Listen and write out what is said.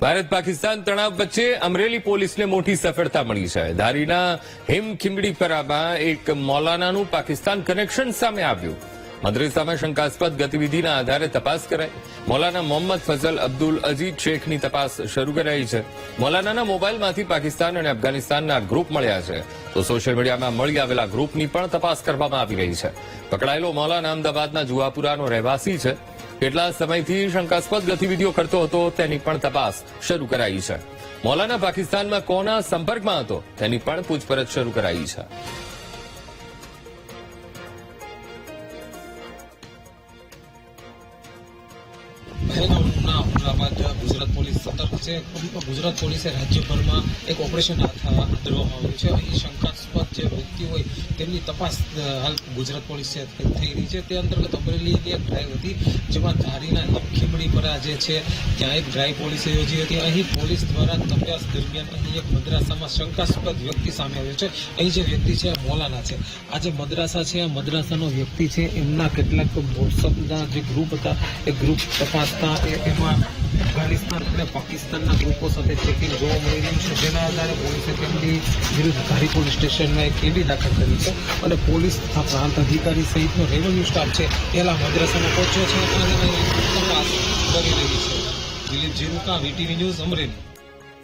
ભારત પાકિસ્તાન તણાવ વચ્ચે અમરેલી પોલીસને મોટી સફળતા મળી છે. ધારીના હિમખીમડી પરામાં એક મૌલાનાનું પાકિસ્તાન કનેક્શન સામે આવ્યું. મદ્રેસામાં શંકાસ્પદ ગતિવિધિના આધારે તપાસ કરાઈ. મૌલાના મોહમ્મદ ફઝલ અબ્દુલ અજીજ શેખની તપાસ શરૂ કરાઈ છે. મૌલાનાના મોબાઈલમાંથી પાકિસ્તાન અને અફઘાનિસ્તાનના ગ્રુપ મળ્યા છે. તો સોશિયલ મીડિયામાં મળી આવેલા ગ્રુપની પણ તપાસ કરવામાં આવી રહી છે. પકડાયેલો મૌલાના અમદાવાદના જુવાપુરાનો રહેવાસી છે. કેટલા સમયથી શંકાસ્પદ ગતિવિધિઓ કરતો હતો તેની પણ તપાસ શરૂ કરાઈ છે. મૌલાના પાકિસ્તાનમાં કોના સંપર્કમાં હતો તેની પણ પૂછપરછ શરૂ કરાઈ છે. ગુજરાત પોલીસ સતર્ક છે. ગુજરાત પોલીસે રાજ્યભરમાં એક ઓપરેશન હાથ ધરવામાં આવ્યું છે. અહીં શંકાસ્પદ જે વ્યક્તિ હોય તેમની તપાસ હાલ ગુજરાત પોલીસ થઈ રહી છે. તે અંતર્ગત અમરેલીની એક ડ્રાઈવ હતી, જેમાં ધારીના ખીમડીપરા જે છે, ત્યાં એક ડ્રાઈવ પોલીસે યોજી હતી. અહીં પોલીસ દ્વારા તપાસ દરમિયાન અહીં એક મદ્રાસામાં શંકાસ્પદ વ્યક્તિ સામે આવ્યો છે. અહીં જે વ્યક્તિ છે મૌલાના છે. આ જે મદ્રાસા છે, આ મદ્રાસાનો વ્યક્તિ છે, એમના કેટલાક વોટ્સઅપના જે ગ્રુપ હતા, એ ગ્રુપ તપાસતા એમાં અફઘાનિસ્તાન અને પાકિસ્તાનના ગ્રુપો સાથે ચેકિંગ જોવા મળી રહ્યું છે. જેના આધારે પોલીસે તેમની વિરુદ્ધ ધારી પોલીસ સ્ટેશનમાં એક કેડી દાખલ કરી છે અને પોલીસ તથા પ્રાંત અધિકારી સહિતનો રેવન્યુ સ્ટાફ છે પેલા મદ્રાસામાં પહોંચ્યો છે અને તપાસ કરી રહી છે. Dilip Jiruka VTV news Amreli.